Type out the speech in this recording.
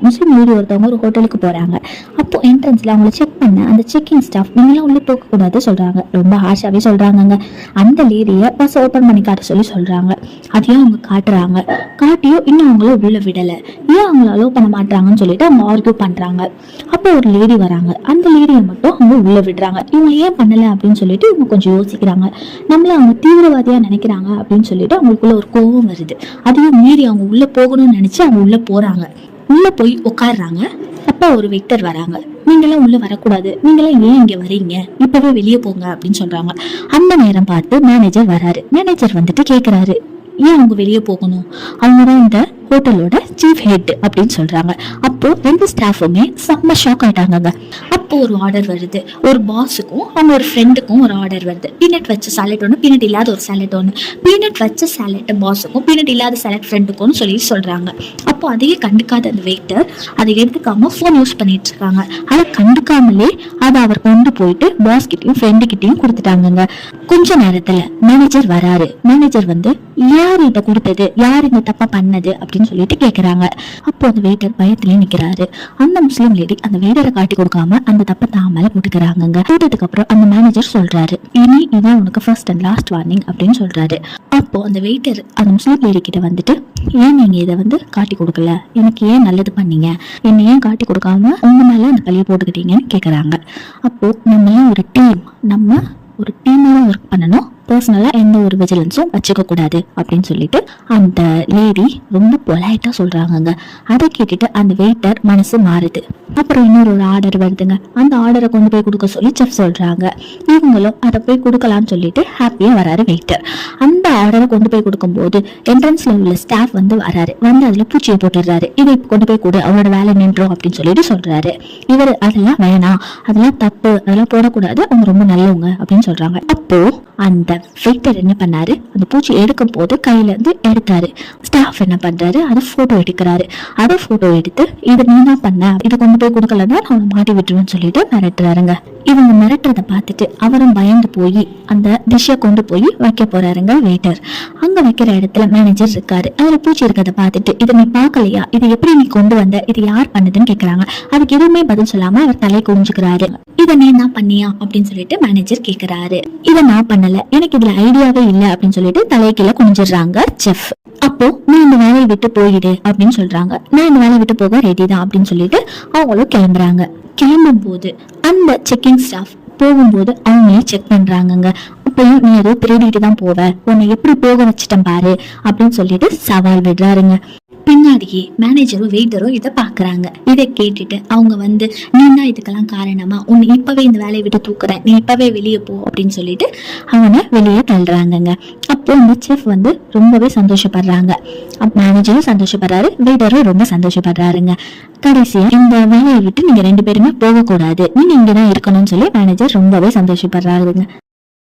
முஸ்லீம் lady ஒருத்தவங்க ஒரு ஹோட்டலுக்கு போறாங்க. அப்போ என்ட்ரன்ஸ்ல அவங்கள செக் பண்ண அந்த செக்கிங் ஸ்டாஃப் நீங்களாம் உள்ள போக கூடாது சொல்றாங்க. ரொம்ப ஹார்ஷாவே சொல்றாங்க அந்த லேடியை பஸ் ஓபன் பண்ணி காட்ட சொல்லி சொல்றாங்க. அதையும் அவங்க காட்டுறாங்க. காட்டியும் இன்னும் அவங்கள உள்ள விடல. ஏன் அவங்கள அலோவ் பண்ண மாட்டாங்கன்னு சொல்லிட்டு அவங்க ஆர்கியூ பண்றாங்க. அப்போ ஒரு லேடி வராங்க. அந்த லேடியை மட்டும் அவங்க உள்ள விடுறாங்க. இவங்க ஏன் பண்ணல அப்படின்னு சொல்லிட்டு இவங்க கொஞ்சம் யோசிக்கிறாங்க. நம்மள அவங்க தீவிரவாதியா நினைக்கிறாங்க அப்படின்னு சொல்லிட்டு அவங்களுக்குள்ள ஒரு கோபம் வருது. அதையும் மீறி அவங்க உள்ள போகணும்னு நினைச்சு அவங்க உள்ள போறாங்க. உள்ள போய் உட்காடுறாங்க அப்ப ஒரு வெக்டர் வராங்க. நீங்களாம் உள்ள வரக்கூடாது. நீங்களாம் ஏன் இங்க வரீங்க? இப்பவே வெளியே போங்க. அப்படின்னு சொல்றாங்க. அந்த நேரம் பார்த்து மேனேஜர் வராரு. மேனேஜர் வந்துட்டு கேக்குறாரு. ஏன் அவங்க வெளியே போகணும்? அவங்க தான் இந்த ஹோட்டலோட சீஃப் ஹெட் அப்படின்னு சொல்கிறாங்க அப்போ ரெண்டு ஸ்டாஃபுமே செம்ம ஷாக் ஆகிட்டாங்க அப்போ ஒரு ஆர்டர் வருது. ஒரு பாஸுக்கும் அவங்க ஒரு ஃப்ரெண்டுக்கும் ஒரு ஆர்டர் வருது. பீனட் வச்ச சாலட் ஒன்று பீனட் இல்லாத ஒரு சாலட் ஒன்று பீனட் வச்ச சாலட் பாஸுக்கும் பீனட் இல்லாத சாலட் ஃப்ரெண்டுக்கும் சொல்லி சொல்கிறாங்க அப்போ அதையே கண்டுக்காத அந்த வெயிட்டர் அதை எடுத்துக்காமல் ஃபோன் யூஸ் பண்ணிட்டு இருக்காங்க. அதை கண்டுக்காமலே அதை அவர் கொண்டு போயிட்டு பாஸ் கிட்டயும் ஃப்ரெண்டு கிட்டயும் கொடுத்துட்டாங்கங்க. கொஞ்ச நேரத்துல மேனேஜர் வராரு. மேனேஜர் வந்து யார் இதை கொடுத்தது? யார் இந்த தப்பா பண்ணது? அப்படின்னு சொல்லிட்டு கேக்குறாங்க. அப்போ அந்த வெயிட்டர் பயத்திலே நிக்கிறாரு. அந்த முஸ்லீம் லேடி அந்த வெயிட்டரை காட்டி கொடுக்காம அந்த தப்பை தான் மேல போட்டுக்கிறாங்க போட்டதுக்கு அப்புறம் அந்த மேனேஜர் சொல்றாரு இனி இதான் உனக்கு ஃபர்ஸ்ட் அண்ட் லாஸ்ட் வார்னிங் அப்படின்னு சொல்றாரு. அப்போ அந்த வெயிட்டர் அந்த முஸ்லீம் லேடி கிட்ட வந்துட்டு ஏன் நீங்க இதை வந்து காட்டி கொடுக்கல? எனக்கு ஏன் நல்லது பண்ணீங்க? என்ன ஏன் காட்டி கொடுக்காம உங்க மேல அந்த பழிய போட்டுக்கிட்டீங்கன்னு கேக்குறாங்க. அப்போ நம்ம ஒரு டீம் நம்ம ஒரு டீமாக ஒர்க் பண்ணணும்? பர்சனலாக எந்த ஒரு விஜிலன்ஸும் வச்சுக்கக்கூடாது அப்படின்னு சொல்லிட்டு அந்த லேடி ரொம்ப பொலைட்டாக சொல்கிறாங்கங்க அதை கேட்டுட்டு அந்த வெயிட்டர் மனசு மாறுது. அப்புறம் இன்னொரு ஒரு ஆர்டர் வருதுங்க. அந்த ஆர்டரை கொண்டு போய் கொடுக்க சொல்லி செஃப் சொல்கிறாங்க இவங்களும் அதை போய் கொடுக்கலாம்னு சொல்லிட்டு ஹாப்பியாக வராரு வெயிட்டர் அந்த ஆர்டரை கொண்டு போய் கொடுக்கும்போது என்ட்ரன்ஸ்ல உள்ள ஸ்டாஃப் வந்து வராரு. வந்து அதில் பூச்சியை போட்டுடுறாரு. இதை கொண்டு போய் கொடு அவரோட வேலை நின்றோம் அப்படின்னு சொல்லிட்டு சொல்றாரு. இவர் அதெல்லாம் வேணாம். அதெல்லாம் தப்பு. அதெல்லாம் போடக்கூடாது. அவங்க ரொம்ப நல்லவங்க அப்படின்னு சொல்றாங்க. அப்போ அந்த வெயிட்டர் என்ன பண்ணாரு? அந்த பூச்சி எடுக்கும் போது கையில இருந்து எடுத்தாரு. ஸ்டாஃப் என்ன பண்றாரு? அதை போட்டோ எடுக்கிறாரு. அதை போட்டோ எடுத்து இதை நீ தான் பண்ண. இதை கொண்டு போய் கொடுக்கலன்னா நான் மாட்டி விட்டுருவேன்னு சொல்லிட்டு மிரட்டுறாருங்க. இவங்க மிரட்டுறதை பார்த்துட்டு அவரும் பயந்து போய் அந்த டிஷ்ஷை கொண்டு போய் வைக்க போறாருங்க. வெயிட்டர் அங்க வைக்கிற இடத்துல மேனேஜர் இருக்காரு. அதுல பூச்சி இருக்கிறத பார்த்துட்டு இதை நீ பார்க்கலையா? இதை எப்படி நீ கொண்டு வந்த? இது யார் பண்ணுதுன்னு கேட்கறாங்க அதுக்கு எதுவுமே பதில் சொல்லாம அவர் தலை குனிஞ்சுக்கிறாரு. இதை நீ தான் பண்ணியா? அப்படின்னு சொல்லிட்டு மேனேஜர் கேக்குறாரு. இதை நான் பண்ணல. எனக்கு இதுல ஐடியாவே இல்ல. அப்படின்னு சொல்லிட்டு தலை கீழே குனிஞ்சிடுறாங்க செஃப். அப்போ நீ இந்த வேலையை விட்டு போயிடு. அப்படின்னு சொல்றாங்க. நான் இந்த வேலையை விட்டு போக ரெடி தான். அப்படின்னு சொல்லிட்டு அவங்களும் கிளம்புறாங்க. கிளம்பும் போது அந்த செக்கிங் ஸ்டாஃப் போகும்போது அவங்களே செக் பண்ணுறாங்கங்க இப்பயும் நீ ஏதோ திருடிட்டு தான் போவ. உன்னை எப்படி போக வச்சிட்டேன் பாரு அப்படின்னு சொல்லிட்டு சவால் விடுறாருங்க. பின்னாடியே மேனேஜரும் வெயிட்டரும் இதை பாக்குறாங்க. இதை கேட்டுட்டு அவங்க வந்து நீ தான் இதுக்கெல்லாம் காரணமா? உன்னை இப்பவே இந்த வேலையை விட்டு தூக்குறேன் நீ இப்பவே வெளியே போ அப்படின்னு சொல்லிட்டு அவனை வெளியே தள்ளுறாங்கங்க. அப்போ இந்த செஃப் வந்து ரொம்பவே சந்தோஷப்படுறாங்க. மேனேஜரும் சந்தோஷப்படுறாரு வெயிட்டரும் ரொம்ப சந்தோஷப்படுறாருங்க. கடைசியா இந்த வேலையை விட்டு நீங்க ரெண்டு பேருமே போகக்கூடாது. நீங்க இங்கதான் இருக்கணும்னு சொல்லி மேனேஜர் ரொம்பவே சந்தோஷப்படுறாருங்க.